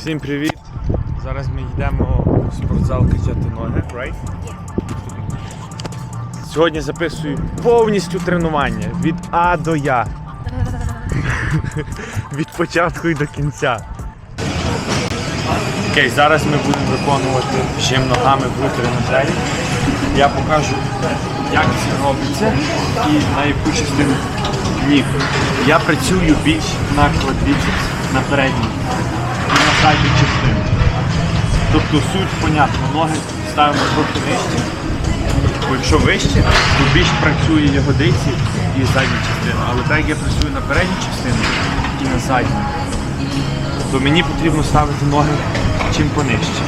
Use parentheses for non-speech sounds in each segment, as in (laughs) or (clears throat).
Всім привіт! Зараз ми йдемо в спортзал качати ноги, right? Сьогодні записую повністю тренування від А до Я. (laughs) від початку і до кінця. Окей, зараз ми будемо виконувати жим ногами в тренажері. Я покажу, як це робиться і на яку частину ніг. Я працюю більш на квадріцепс, на передній і на задню частину. Тобто суть, понятно, ноги ставимо трохи нижче. Бо якщо вище, то більш працює ягодиці і задня частина. Але так як я працюю на передній частині і на задній, то мені потрібно ставити ноги чим понижче.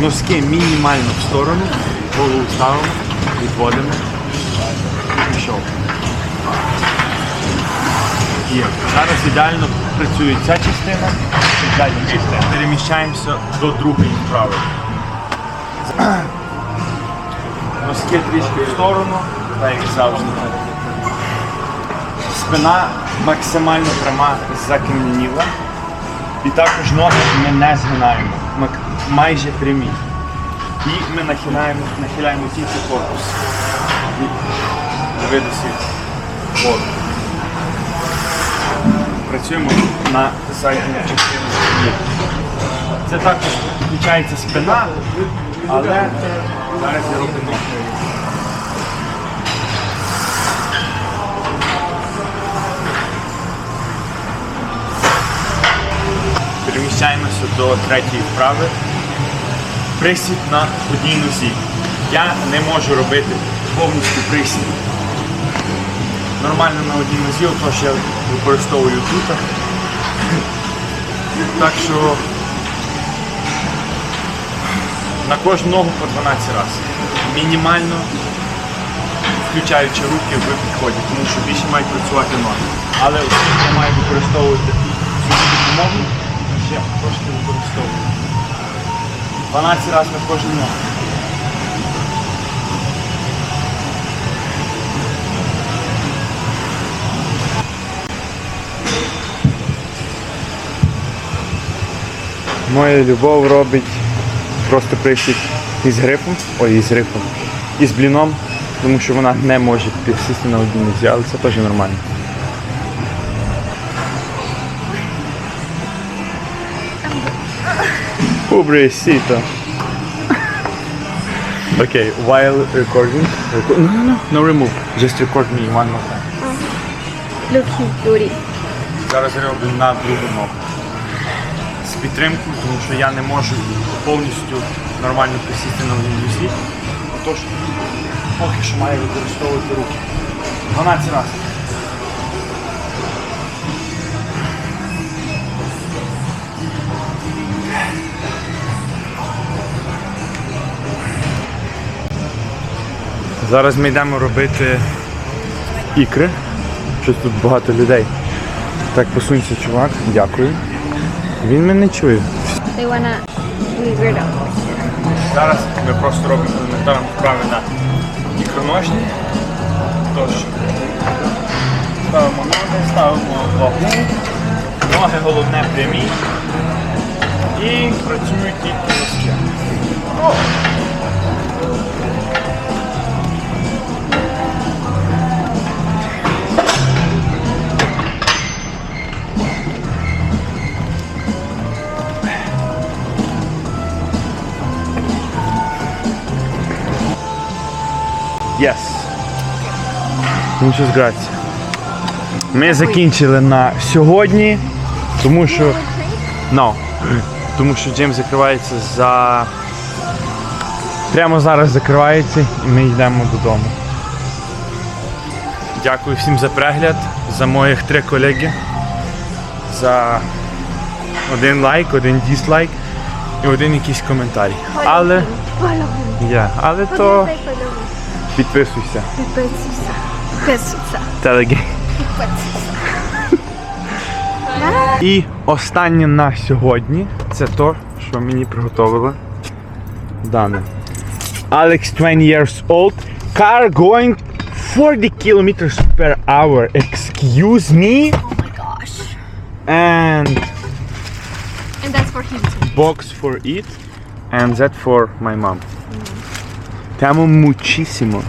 Носки мінімально в сторону, голову ставимо, відводимо і пішов. Є. Зараз ідеально працює ця частина і задня частина. Переміщаємося до другої вправи. (clears throat) Носки трішки в сторону, так як завжди. Спина максимально пряма закам'яніла. І також ноги ми не згинаємо, мак- майже прямі. І ми нахиляємо, нахиляємо тільки корпус. Дивитися вгору. Працюємо на задню частину ніг. Це також включається спина, але зараз я роблю ноги. Переміщаємося до третьої вправи. Присід на одній нозі. Я не можу робити повністю присід. Нормально на одній нозі, отож я використовую тут. Так що на кожну ногу по 12 разів. Мінімально включаючи руки в підході, тому що більше мають працювати ноги. Але я маю використовувати цю допомогу, ще трошки використовую. 12 разів на кожну ногу. Моя любов робить просто присід із грифом, ой, із грифом, із бліном, тому що вона не може сісти на одній нозі, але це теж нормально. Побрисіто. Okay, while recording, record, no, no, no, no remove, just record me one more time. Look Yuri. Зараз я роблю на другу ногу. З підтримкою, тому що я не можу повністю нормально присісти на нозі. Отож, поки що маю використовувати руки. 12 разів. Зараз ми йдемо робити ікри. Щось тут багато людей. Так, посунься, чувак. Дякую. Він мене чує. They wanna be weird Зараз ми просто робимо елементарно вправи на ікроножні. Тож, ставимо ноги, ставимо вагу. Ноги головне прямі. І працюють тільки носки. Yes. Muchas gracias. Ми закінчили на сьогодні, тому що. No. Тому що джим закривається за. Прямо зараз закривається і ми йдемо додому. Дякую всім за перегляд, за моїх три колеги, за один лайк, один дізлайк і один якийсь коментарій. Але, yeah, але то. Підписуйся. Підписуйся. Підписуйся. Телегейм. Підписуйся. І останнє на сьогодні це то, що мені приготовили Дане. Alex 20 years old. Car going 40 kilometers per hour. Excuse me. Oh my gosh. And And that's for him too. box for it and that for my mom. Te amo muchísimo.